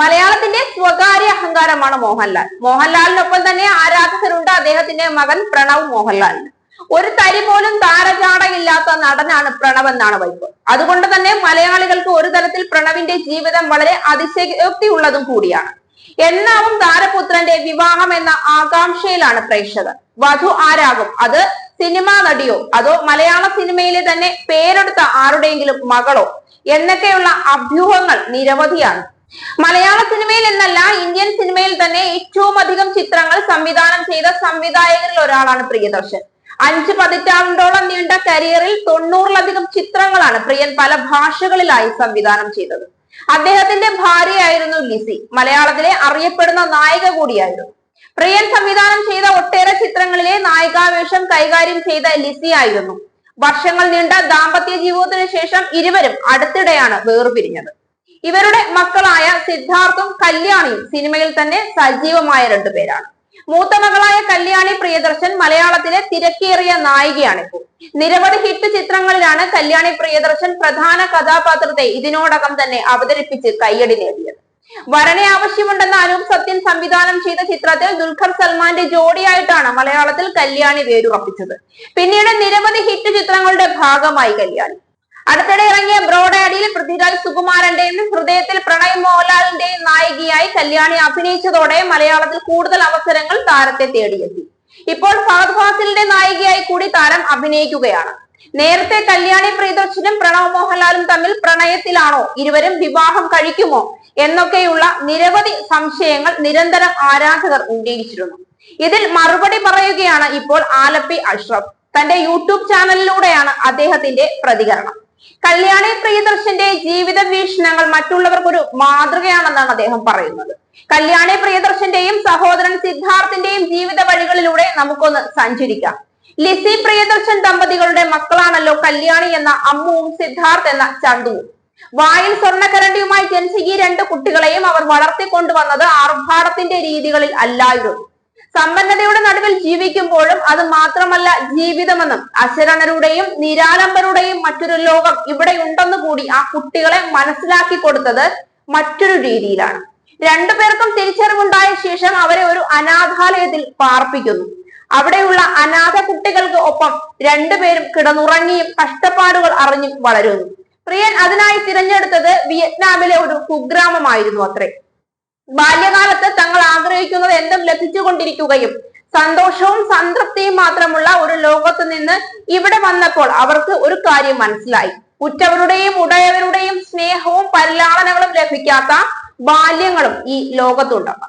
മലയാളത്തിന്റെ സ്വകാര്യ അഹങ്കാരമാണ് മോഹൻലാൽ. മോഹൻലാലിനൊപ്പം തന്നെ ആരാധകരുണ്ട്. അദ്ദേഹത്തിന്റെ മകൻ പ്രണവ് മോഹൻലാലിന് ഒരു തരി പോലും താരജാടയില്ലാത്ത നടനാണ് പ്രണവ് എന്നാണ് വൈപ്പ്. അതുകൊണ്ട് തന്നെ മലയാളികൾക്ക് ഒരു തരത്തിൽ പ്രണവിന്റെ ജീവിതം വളരെ അതിശയോക്തി ഉള്ളതും കൂടിയാണ്. എന്നാവും താരപുത്രന്റെ വിവാഹം എന്ന ആകാംക്ഷയിലാണ് പ്രേക്ഷകർ. വധു ആരാകും? അത് സിനിമാ നടിയോ അതോ മലയാള സിനിമയിലെ തന്നെ പേരെടുത്ത ആരുടെയെങ്കിലും മകളോ? എന്നൊക്കെയുള്ള അഭ്യൂഹങ്ങൾ നിരവധിയാണ്. മലയാള സിനിമയിൽ എന്നല്ല ഇന്ത്യൻ സിനിമയിൽ തന്നെ ഏറ്റവും അധികം ചിത്രങ്ങൾ സംവിധാനം ചെയ്ത സംവിധായകരിൽ ഒരാളാണ് പ്രിയദർശൻ. അഞ്ച് പതിറ്റാണ്ടോളം നീണ്ട കരിയറിൽ തൊണ്ണൂറിലധികം ചിത്രങ്ങളാണ് പ്രിയൻ പല ഭാഷകളിലായി സംവിധാനം ചെയ്തത്. അദ്ദേഹത്തിന്റെ ഭാര്യയായിരുന്നു ലിസി മലയാളത്തിലെ അറിയപ്പെടുന്ന നായിക കൂടിയായിരുന്നു. പ്രിയൻ സംവിധാനം ചെയ്ത ഒട്ടേറെ ചിത്രങ്ങളിലെ നായികാവേഷം കൈകാര്യം ചെയ്ത ലിസി ആയിരുന്നു. വർഷങ്ങൾ നീണ്ട ദാമ്പത്യ ജീവിതത്തിന് ശേഷം ഇരുവരും അടുത്തിടെയാണ് വേർപിരിഞ്ഞത്. ഇവരുടെ മക്കളായ സിദ്ധാർത്ഥും കല്യാണിയും സിനിമയിൽ തന്നെ സജീവമായ രണ്ടുപേരാണ് മൂത്ത മകളായ കല്യാണി പ്രിയദർശൻ മലയാളത്തിലെ തിരക്കേറിയ നായികയാണിപ്പോൾ. നിരവധി ഹിറ്റ് ചിത്രങ്ങളിലാണ് കല്യാണി പ്രിയദർശൻ പ്രധാന കഥാപാത്രത്തെ ഇതിനോടകം തന്നെ അവതരിപ്പിച്ച് കയ്യടി നേടിയത്. വരനെ ആവശ്യമുണ്ടെന്ന അനൂപ് സത്യൻ സംവിധാനം ചെയ്ത ചിത്രത്തിൽ ദുൽഖർ സൽമാന്റെ ജോഡിയായിട്ടാണ് മലയാളത്തിൽ കല്യാണി വേരുറപ്പിച്ചത്. പിന്നീട് നിരവധി ഹിറ്റ് ചിത്രങ്ങളുടെ ഭാഗമായി കല്യാണി. അടുത്തിടെ ഇറങ്ങിയ ബ്രോഡാഡിയിൽ പൃഥ്വിരാജ് സുകുമാരന്റെയും ഹൃദയത്തിൽ പ്രണയ് മോഹൻലാലിന്റെയും നായികയായി കല്യാണി അഭിനയിച്ചതോടെ മലയാളത്തിൽ കൂടുതൽ അവസരങ്ങൾ താരത്തെ തേടിയെത്തി. ഇപ്പോൾ ഫഹദ് ഫാസിലിന്റെ നായികയായി കൂടി താരം അഭിനയിക്കുകയാണ്. നേരത്തെ കല്യാണി പ്രിയദർശനും പ്രണവ് മോഹൻലാലും തമ്മിൽ പ്രണയത്തിലാണോ ഇരുവരും വിവാഹം കഴിക്കുമോ എന്നൊക്കെയുള്ള നിരവധി സംശയങ്ങൾ നിരന്തരം ആരാധകർ ഉന്നയിച്ചിരുന്നു. ഇതിൽ മറുപടി പറയുകയാണ് ഇപ്പോൾ ആലപ്പി അഷ്റഫ്. തന്റെ യൂട്യൂബ് ചാനലിലൂടെയാണ് അദ്ദേഹത്തിന്റെ പ്രതികരണം. കല്യാണി പ്രിയദർശന്റെ ജീവിത വീക്ഷണങ്ങൾ മറ്റുള്ളവർക്ക് ഒരു മാതൃകയാണെന്നാണ് അദ്ദേഹം പറയുന്നത്. കല്യാണി പ്രിയദർശന്റെയും സഹോദരൻ സിദ്ധാർത്ഥിന്റെയും ജീവിത വഴികളിലൂടെ നമുക്കൊന്ന് സഞ്ചരിക്കാം. ലിസി പ്രിയദർശൻ ദമ്പതികളുടെ മക്കളാണല്ലോ കല്യാണി എന്ന അമ്മുവും സിദ്ധാർത്ഥ് എന്ന ചന്തുവും. വായിൽ സ്വർണക്കരണ്ടിയുമായി ജനിച്ച ഈ രണ്ട് കുട്ടികളെയും അവർ വളർത്തിക്കൊണ്ടുവന്നത് ആർഭാടത്തിന്റെ രീതികളിൽ അല്ലായിരുന്നു. സമ്പന്നതയുടെ നടുവിൽ ജീവിക്കുമ്പോഴും അത് മാത്രമല്ല ജീവിതമെന്നും അശരണരുടെയും നിരാലംബരുടെയും മറ്റൊരു ലോകം ഇവിടെ ഉണ്ടെന്ന് കൂടി ആ കുട്ടികളെ മനസ്സിലാക്കി കൊടുത്തത് മറ്റൊരു രീതിയിലാണ്. രണ്ടുപേർക്കും തിരിച്ചറിവുണ്ടായ ശേഷം അവരെ ഒരു അനാഥാലയത്തിൽ പാർപ്പിക്കുന്നു. അവിടെയുള്ള അനാഥ കുട്ടികൾക്ക് ഒപ്പം രണ്ടുപേരും കിടന്നുറങ്ങിയും കഷ്ടപ്പാടുകൾ അറിഞ്ഞും വളരുന്നു. പ്രിയൻ അതിനായി തിരഞ്ഞെടുത്തത് വിയറ്റ്നാമിലെ ഒരു കുഗ്രാമമായിരുന്നു അത്രേ. ബാല്യകാലത്ത് ആഗ്രഹിക്കുന്നത് എന്തും ലഭിച്ചുകൊണ്ടിരിക്കുകയും സന്തോഷവും സംതൃപ്തിയും മാത്രമുള്ള ഒരു ലോകത്ത് നിന്ന് ഇവിടെ വന്നപ്പോൾ അവർക്ക് ഒരു കാര്യം മനസ്സിലായി. ഉറ്റവരുടെയും ഉടയവരുടെയും സ്നേഹവും പരിലാളനകളും ലഭിക്കാത്ത ബാല്യങ്ങളും ഈ ലോകത്തുണ്ടെന്ന്